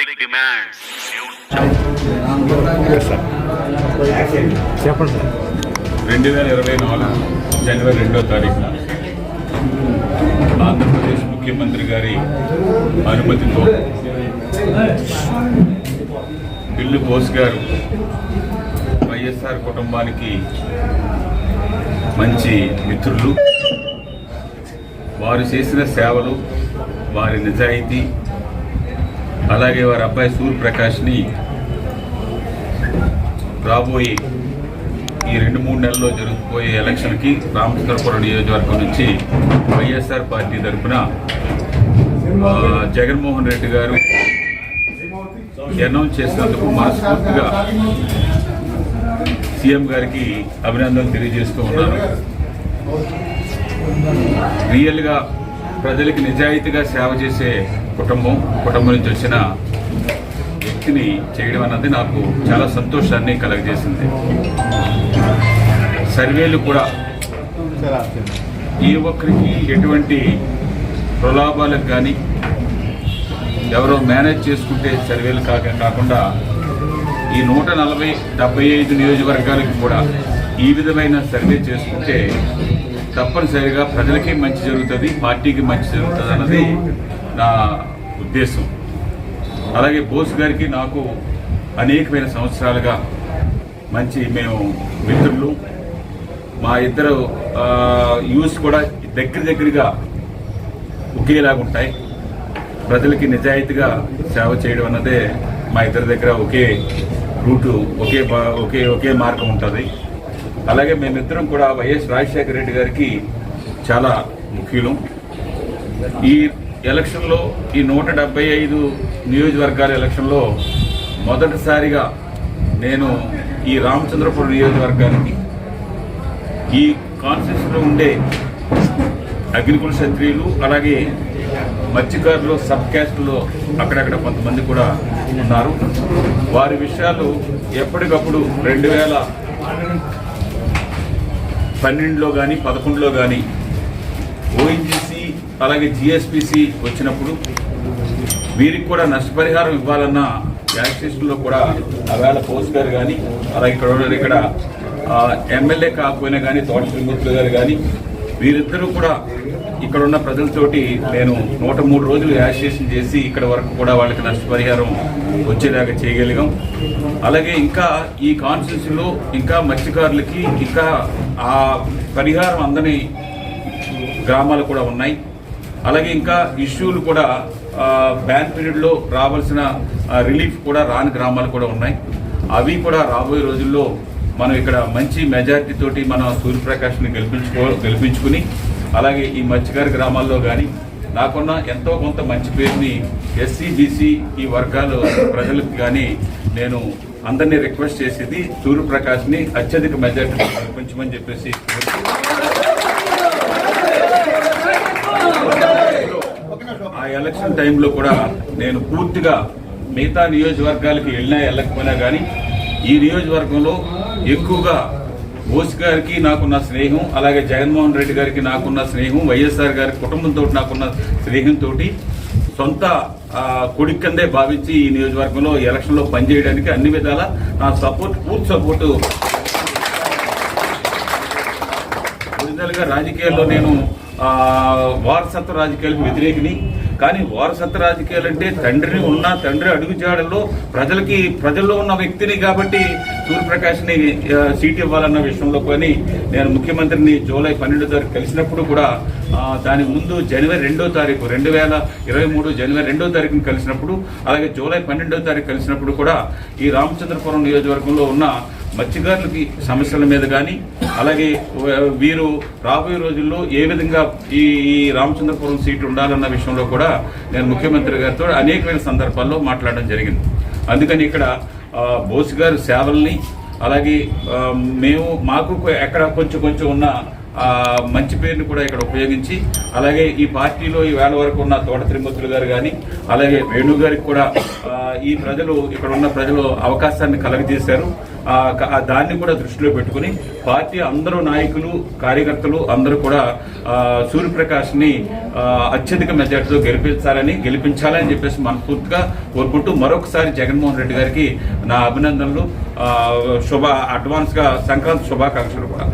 Public demands చెప్పండి sir రెండు వేల ఇరవై నాలుగు జనవరి రెండో తారీఖున ఆంధ్రప్రదేశ్ ముఖ్యమంత్రి గారి అనుమతితో బిల్లు బోస్ గారు వైఎస్ఆర్ కుటుంబానికి మంచి మిత్రులు. వారు చేసిన సేవలు వారి నిజాయితీ అలాగే వారి అబ్బాయి సూర్యప్రకాష్ని రాబోయే ఈ రెండు మూడు నెలల్లో జరగబోయే ఎలక్షన్కి రామచంద్రపురం నియోజకవర్గం నుంచి వైఎస్ఆర్ పార్టీ తరఫున జగన్మోహన్ రెడ్డి గారు అనౌన్స్ చేసినందుకు మనస్ఫూర్తిగా సీఎం గారికి అభినందనలు తెలియజేస్తూ ఉన్నాను. రియల్గా ప్రజలకి నిజాయితీగా సేవ చేసే కుటుంబం కుటుంబం నుంచి వచ్చిన వ్యక్తిని చేయడం అన్నది నాకు చాలా సంతోషాన్ని కలగజేసింది. సర్వేలు కూడా ఏ ఒక్కరికి ఎటువంటి ప్రలోభాలకు కానీ ఎవరో మేనేజ్ చేసుకుంటే సర్వేలు కాక కాకుండా ఈ నూట నలభై డెబ్బై ఐదు నియోజకవర్గాలకు కూడా ఈ విధమైన సర్వే చేసుకుంటే తప్పనిసరిగా ప్రజలకి మంచి జరుగుతుంది పార్టీకి మంచి జరుగుతుంది అన్నది నా ఉద్దేశం. అలాగే బోస్ గారికి నాకు అనేకమైన సంవత్సరాలుగా మంచి మేము మిత్రులు మా ఇద్దరు యూస్ కూడా దగ్గర దగ్గరగా ఒకేలాగా ఉంటాయి. ప్రజలకి నిజాయితీగా సేవ చేయడం అన్నదే మా ఇద్దరి దగ్గర ఒకే రూటు ఒకే ఒకే ఒకే మార్గం ఉంటుంది. అలాగే మేమిద్దరం కూడా వైఎస్ రాజశేఖర రెడ్డి గారికి చాలా ముఖ్యులం. ఈ ఎలక్షన్లో ఈ నూట డెబ్బై ఐదు నియోజకవర్గాల ఎలక్షన్లో మొదటిసారిగా నేను ఈ రామచంద్రపురం నియోజకవర్గానికి ఈ కాన్స్టిట్యూషన్లో ఉండే అగ్నికుల క్షత్రియులు అలాగే మత్స్యకారులు సబ్ క్యాస్ట్లో అక్కడక్కడ కొంతమంది కూడా ఉన్నారు. వారి విషయాలు ఎప్పటికప్పుడు రెండు వేల పన్నెండులో కానీ పదకొండులో కానీ ఓఎన్జీసీ అలాగే జిఎస్పిసి వచ్చినప్పుడు వీరికి కూడా నష్టపరిహారం ఇవ్వాలన్న యాక్సిస్టులో కూడా ఆవేళ పోస్ట్ గారు కానీ అలాగే ఇక్కడ ఉన్నారు ఇక్కడ ఎమ్మెల్యే కాకపోయినా కానీ తోట శ్రీమూర్తులు గారు కానీ వీరిద్దరూ కూడా ఇక్కడ ఉన్న ప్రజలతోటి నేను నూట మూడు రోజులు యాసియేషన్ చేసి ఇక్కడ వరకు కూడా వాళ్ళకి నష్టపరిహారం వచ్చేలాగా చేయగలిగాం. అలాగే ఇంకా ఈ కాన్స్టిట్యూన్సీలో ఇంకా మత్స్యకారులకి ఇంకా ఆ పరిహారం అందని గ్రామాలు కూడా ఉన్నాయి. అలాగే ఇంకా ఇష్యూలు కూడా బ్యాన్ పీరియడ్లో రావాల్సిన రిలీఫ్ కూడా రాని గ్రామాలు కూడా ఉన్నాయి. అవి కూడా రాబోయే రోజుల్లో మనం ఇక్కడ మంచి మెజారిటీతోటి మన సూర్యప్రకాష్ని గెలిపించుకో గెలిపించుకుని అలాగే ఈ మత్స్యకారి గ్రామాల్లో కానీ నాకున్న ఎంతో కొంత మంచి పేరుని ఎస్సీ బీసీ ఈ వర్గాలు ప్రజలకు కానీ నేను అందరినీ రిక్వెస్ట్ చేసేది సూర్యప్రకాష్ని అత్యధిక మెజార్టీ గెలిపించమని చెప్పేసి ఆ ఎలక్షన్ టైంలో కూడా నేను పూర్తిగా మిగతా నియోజకవర్గాలకి వెళ్ళినా వెళ్ళకపోయినా కానీ ఈ నియోజకవర్గంలో ఎక్కువగా బోస్ గారికి నాకున్న స్నేహం అలాగే జగన్మోహన్ రెడ్డి గారికి నాకున్న స్నేహం వైఎస్ఆర్ గారి కుటుంబంతో నాకున్న స్నేహంతో సొంత ఆ, కొడుకు కిందే భావించి ఈ నియోజకవర్గంలో ఎలక్షన్లో పనిచేయడానికి అన్ని విధాల నా సపోర్ట్ పూర్తి సపోర్టు. ఒరిజినల్గా రాజకీయాల్లో నేను వారసత్వ రాజకీయాలకు వ్యతిరేకిని. కానీ వారసత్వ రాజకీయాలు అంటే తండ్రిని ఉన్న తండ్రి అడుగుజాడలో ప్రజలకి ప్రజల్లో ఉన్న వ్యక్తిని కాబట్టి సూర్యప్రకాష్ని సీట్ ఇవ్వాలన్న విషయంలో కానీ నేను ముఖ్యమంత్రిని జూలై పన్నెండో తారీఖు కలిసినప్పుడు కూడా దాని ముందు జనవరి రెండో తారీఖు రెండు వేల ఇరవై మూడు జనవరి రెండో తారీఖున కలిసినప్పుడు అలాగే జూలై పన్నెండో తారీఖు కలిసినప్పుడు కూడా ఈ రామచంద్రపురం నియోజకవర్గంలో ఉన్న మత్స్యకారులకి సమస్యల మీద కానీ అలాగే వీరు రాబోయే రోజుల్లో ఏ విధంగా ఈ ఈ రామచంద్రపురం సీటు ఉండాలన్న విషయంలో కూడా నేను ముఖ్యమంత్రి గారితో అనేకమైన సందర్భాల్లో మాట్లాడడం జరిగింది. అందుకని ఇక్కడ బోస్ గారి సేవల్ని అలాగే మేము మాకు ఎక్కడ కొంచెం కొంచెం ఉన్న మంచి పేరుని కూడా ఇక్కడ ఉపయోగించి అలాగే ఈ పార్టీలో ఈ వేళ వరకు ఉన్న తోట త్రిమూర్తులు గారు కానీ అలాగే వేణు గారికి కూడా ఈ ప్రజలు ఇక్కడ ఉన్న ప్రజలు అవకాశాన్ని కలగజేశారు. దాన్ని కూడా దృష్టిలో పెట్టుకుని పార్టీ అందరూ నాయకులు కార్యకర్తలు అందరూ కూడా సూర్యప్రకాష్ని అత్యధిక మెజార్టీతో గెలిపించాలని గెలిపించాలని చెప్పేసి మనస్ఫూర్తిగా కోరుకుంటూ మరొకసారి జగన్మోహన్ రెడ్డి గారికి నా అభినందనలు. శుభ అడ్వాన్స్గా సంక్రాంతి శుభాకాంక్షలు కూడా.